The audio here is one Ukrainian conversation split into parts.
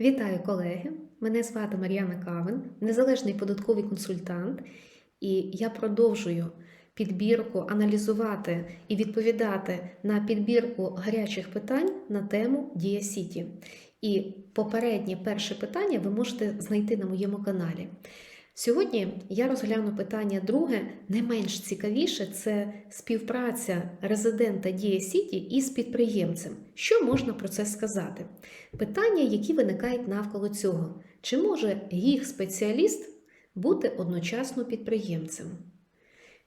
Вітаю колеги! Мене звати Мар'яна Кавин, незалежний податковий консультант, і я продовжую підбірку аналізувати і відповідати на підбірку гарячих питань на тему Дія Сіті. І попереднє перше питання ви можете знайти на моєму каналі. Сьогодні я розгляну питання друге, не менш цікавіше це співпраця резидента Дія Сіті із підприємцем. Що можна про це сказати? Питання, які виникають навколо цього. Чи може їх спеціаліст бути одночасно підприємцем?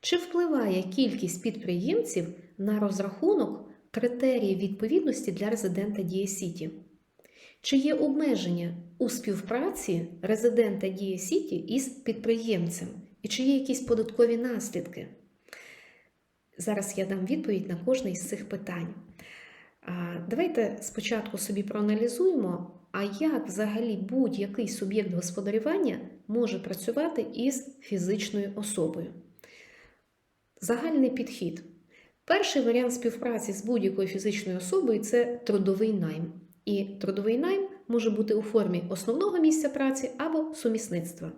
Чи впливає кількість підприємців на розрахунок критеріїв відповідності для резидента Дія Сіті? Чи є обмеження у співпраці резидента Дія Сіті із підприємцем? І чи є якісь податкові наслідки? Зараз я дам відповідь на кожне із цих питань. Давайте спочатку собі проаналізуємо, а як взагалі будь-який суб'єкт господарювання може працювати із фізичною особою. Загальний підхід. Перший варіант співпраці з будь-якою фізичною особою це трудовий найм. І трудовий найм може бути у формі основного місця праці або сумісництва.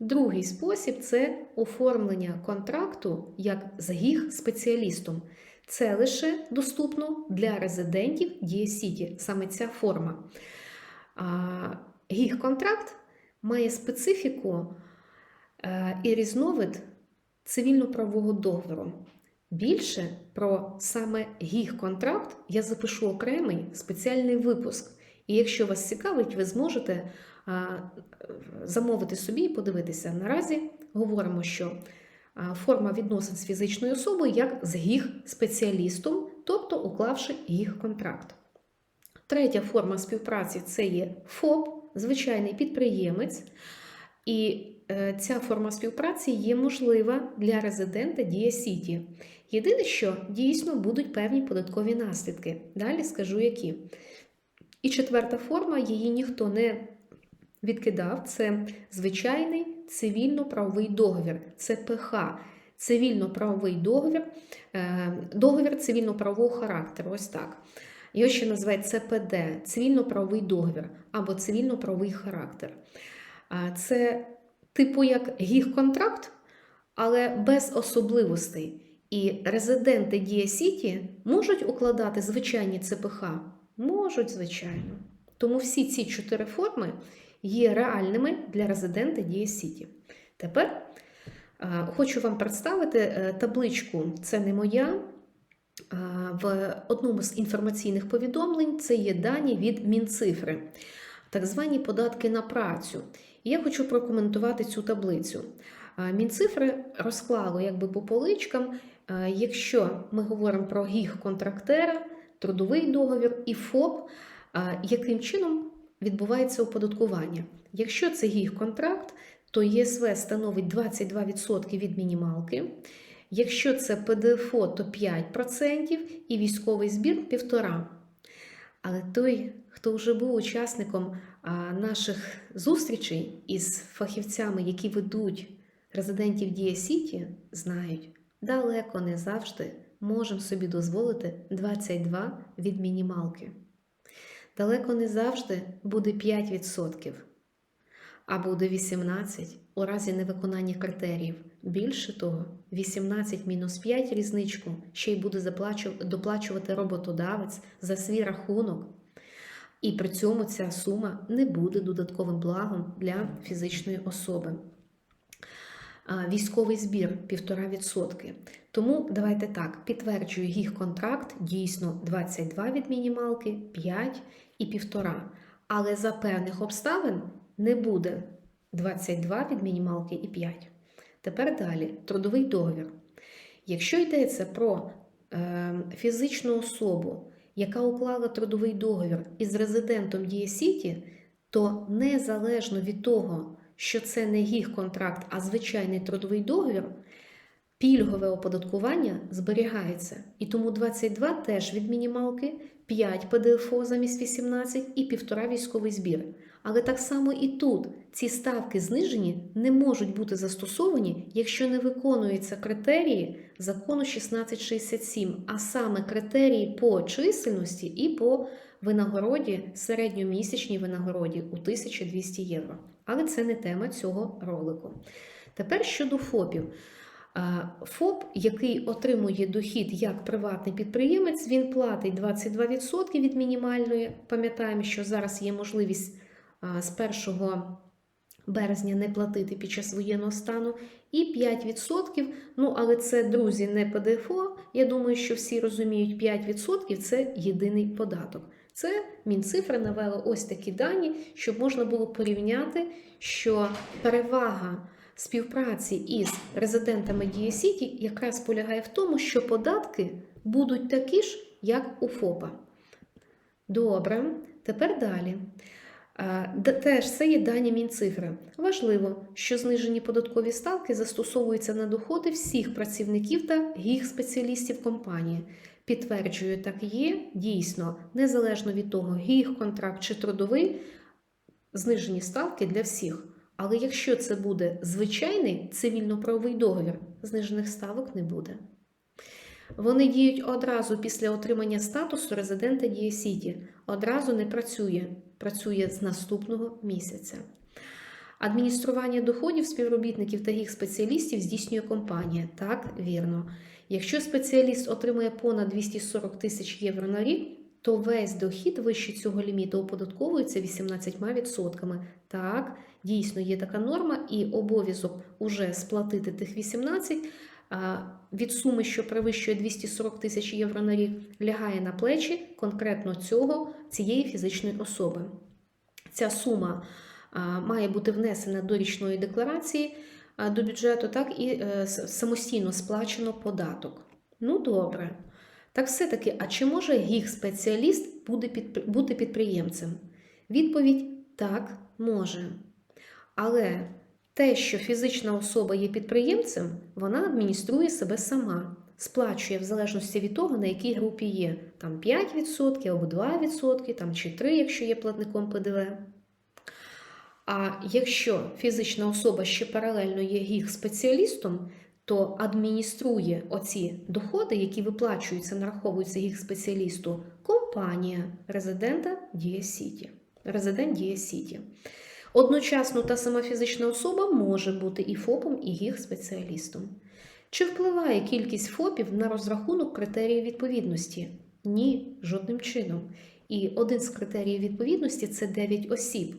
Другий спосіб це оформлення контракту як з гіг спеціалістом. Це лише доступно для резидентів Дія Сіті, саме ця форма. Гіг-контракт має специфіку е, і різновид цивільно-правового договору. Більше про саме гіг-контракт я запишу окремий спеціальний випуск. І якщо вас цікавить, ви зможете замовити собі і подивитися. Наразі говоримо, що форма відносин з фізичною особою як з гіг-спеціалістом, тобто уклавши гіг-контракт. Третя форма співпраці це є ФОП, звичайний підприємець. І ця форма співпраці є можлива для резидента Дія Сіті. Єдине, що дійсно будуть певні податкові наслідки. Далі скажу які. І четверта форма, її ніхто не відкидав. Це звичайний цивільно-правовий договір, це ПХ, цивільно-правовий договір, е, договір цивільно-правового характеру. Ось так. Його ще називають ЦПД цивільно-правовий договір або цивільно-правовий характер. Це типу як гіг-контракт, але без особливостей. І резиденти Дія Сіті можуть укладати звичайні ЦПХ? Можуть, звичайно. Тому всі ці чотири форми є реальними для резидента Дія Сіті. Тепер а, хочу вам представити е, табличку. Це не моя. А, в одному з інформаційних повідомлень це є дані від Мінцифри, так звані податки на працю. І я хочу прокоментувати цю таблицю. Мінцифри розклало якби по поличкам, якщо ми говоримо про гіг-контрактера, трудовий договір і ФОП, яким чином відбувається оподаткування. Якщо це гіг-контракт, то ЄСВ становить 22% від мінімалки. Якщо це ПДФО, то 5% і військовий збір 1,5%. Але той, хто вже був учасником наших зустрічей із фахівцями, які ведуть резидентів Дія Сіті, знають, далеко не завжди можемо собі дозволити 22 від мінімалки. Далеко не завжди буде 5%, а буде 18% у разі невиконання критеріїв. Більше того, 18 мінус 5 різничку ще й буде доплачувати роботодавець за свій рахунок. І при цьому ця сума не буде додатковим благом для фізичної особи. Військовий збір 1,5%. Тому давайте так, підтверджую їх контракт дійсно 22 від мінімалки, 5 і 1,5. Але за певних обставин не буде 22 від мінімалки і 5. Тепер далі трудовий договір. Якщо йдеться про е, фізичну особу, яка уклала трудовий договір із резидентом Дієсіті, то незалежно від того, що це не їх контракт, а звичайний трудовий договір, пільгове оподаткування зберігається. І тому 22 теж від мінімалки, 5 ПДФО замість 18 і 1,5 військовий збір. Але так само і тут ці ставки знижені не можуть бути застосовані, якщо не виконуються критерії закону 1667, а саме критерії по чисельності і по винагороді, середньомісячній винагороді у 1200 євро. Але це не тема цього ролику. Тепер щодо ФОПів. А, ФОП, який отримує дохід як приватний підприємець, він платить 22% від мінімальної. Пам'ятаємо, що зараз є можливість з 1 березня не платити під час воєнного стану, і 5%, ну але це, друзі, не ПДФО. Я думаю, що всі розуміють, 5% це єдиний податок. Це Мінцифра навела ось такі дані, щоб можна було порівняти, що перевага співпраці із резидентами Дієсіті якраз полягає в тому, що податки будуть такі ж, як у ФОПа. Добре, тепер далі. Теж це є дані Мінцифри. Важливо, що знижені податкові ставки застосовуються на доходи всіх працівників та їх спеціалістів компанії. Підтверджую, так є дійсно, незалежно від того, їх контракт чи трудовий, знижені ставки для всіх. Але якщо це буде звичайний цивільно-правовий договір, знижених ставок не буде. Вони діють одразу після отримання статусу резидента Дієсіті. Одразу не працює, працює з наступного місяця. Адміністрування доходів співробітників та їх спеціалістів здійснює компанія. Так, вірно. Якщо спеціаліст отримує понад 240 тисяч євро на рік, то весь дохід вище цього ліміту оподатковується 18%. Так, дійсно є така норма, і обов'язок уже сплатити тих 18 а, від суми, що перевищує 240 тисяч євро на рік, лягає на плечі конкретно цього, цієї фізичної особи. Ця сума має бути внесена до річної декларації до бюджету, так і е, самостійно сплачено податок. Ну, добре. Так все-таки, а чи може їх спеціаліст бути підприємцем? Відповідь так, може. Але те, що фізична особа є підприємцем, вона адмініструє себе сама, сплачує в залежності від того, на якій групі є. Там 5% або 2%, там чи 3%, якщо є платником ПДВ. А якщо фізична особа ще паралельно є їх спеціалістом, то адмініструє оці доходи, які виплачуються, нараховуються їх спеціалісту, компанія резидента Дія Сіті. Резидент Дія Сіті. Одночасно та сама фізична особа може бути і ФОПом, і їх спеціалістом. Чи впливає кількість ФОПів на розрахунок критеріїв відповідності? Ні, жодним чином. І один з критеріїв відповідності це 9 осіб.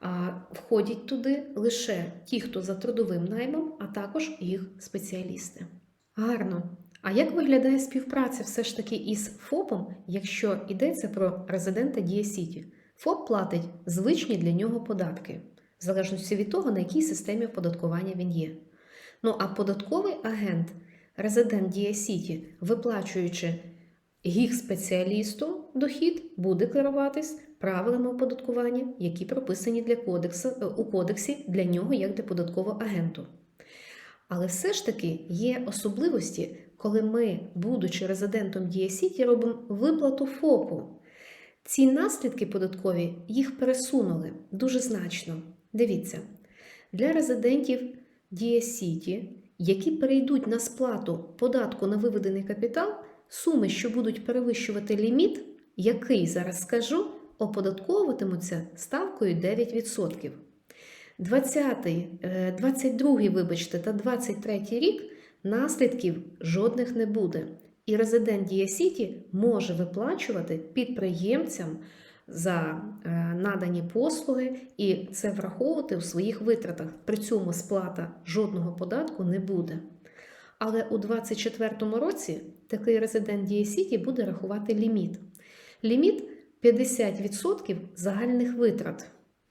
А входять туди лише ті, хто за трудовим наймом, а також їх спеціалісти. Гарно. А як виглядає співпраця все ж таки із ФОПом, якщо йдеться про резидента Дія Сіті? ФОП платить звичні для нього податки, в залежності від того, на якій системі оподаткування він є. Ну а податковий агент, резидент Дія Сіті, виплачуючи їх спеціалісту дохід, буде керуватись правилами оподаткування, які прописані для кодексу, е, у кодексі для нього як для податкового агенту. Але все ж таки є особливості, коли ми, будучи резидентом Дія Сіті, робимо виплату ФОПу. Ці наслідки податкові їх пересунули дуже значно. Дивіться, для резидентів Дія Сіті, які перейдуть на сплату податку на виведений капітал, суми, що будуть перевищувати ліміт, який зараз скажу, оподатковуватимуться ставкою 9%. 20, е, 22, вибачте, та 23 рік наслідків жодних не буде. І резидент Дія Сіті може виплачувати підприємцям за е, надані послуги і це враховувати у своїх витратах. При цьому сплата жодного податку не буде. Але у 2024 році такий резидент Дія Сіті буде рахувати ліміт. Ліміт 50% загальних витрат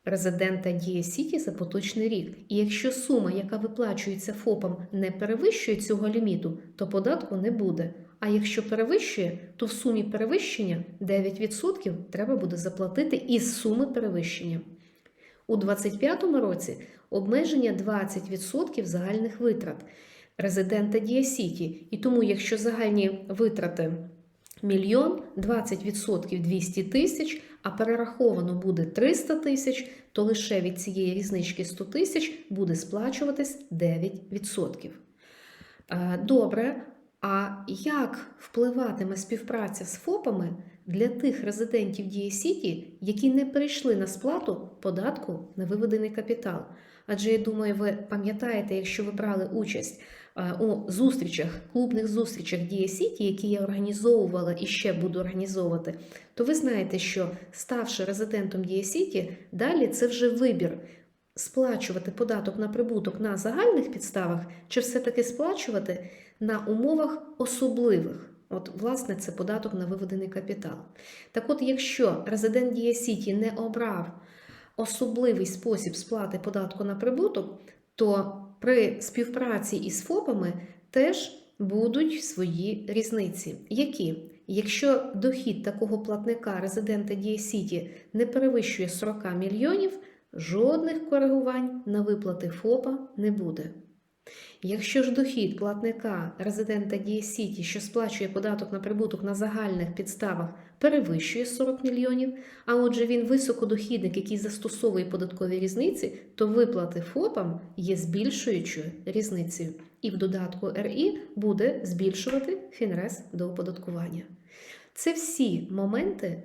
резидента Дія Сіті за поточний рік. І якщо сума, яка виплачується ФОПам, не перевищує цього ліміту, то податку не буде. А якщо перевищує, то в сумі перевищення 9% треба буде заплатити із суми перевищення. У 2025 році обмеження 20% загальних витрат резидента Дія Сіті. І тому, якщо загальні витрати мільйон, 20% 200 тисяч, а перераховано буде 300 тисяч, то лише від цієї різнички 100 тисяч буде сплачуватись 9%. Е, Добре, а як впливатиме співпраця з ФОПами для тих резидентів Дії Сіті, які не прийшли на сплату податку на виведений капітал? Адже я думаю, ви пам'ятаєте, якщо ви брали участь е, у зустрічах, клубних зустрічах Дія Сіті, які я організовувала і ще буду організовувати, то ви знаєте, що ставши резидентом Дія Сіті, далі це вже вибір. Сплачувати податок на прибуток на загальних підставах, чи все-таки сплачувати на умовах особливих. От, власне, це податок на виведений капітал. Так от, якщо резидент Дія Сіті не обрав особливий спосіб сплати податку на прибуток, то при співпраці із ФОПами теж будуть свої різниці. Які? Якщо дохід такого платника резидента Дія Сіті не перевищує 40 мільйонів, жодних коригувань на виплати ФОПа не буде. Якщо ж дохід платника резидента Дія Сіті, що сплачує податок на прибуток на загальних підставах, перевищує 40 мільйонів, а отже він високодохідник, який застосовує податкові різниці, то виплати ФОПам є збільшуючою різницею. І в додатку РІ буде збільшувати фінрес до оподаткування. Це всі моменти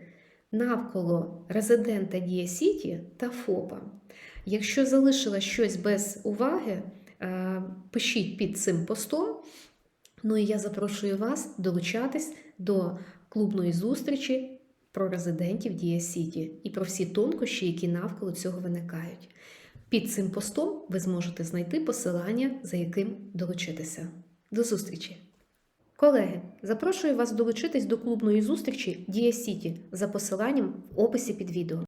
навколо резидента Дія Сіті та ФОПа. Якщо залишила щось без уваги, пишіть під цим постом. Ну і я запрошую вас долучатись до клубної зустрічі про резидентів Дія Сіті і про всі тонкощі, які навколо цього виникають. Під цим постом ви зможете знайти посилання, за яким долучитися. До зустрічі! Колеги, запрошую вас долучитись до клубної зустрічі Дія Сіті за посиланням в описі під відео.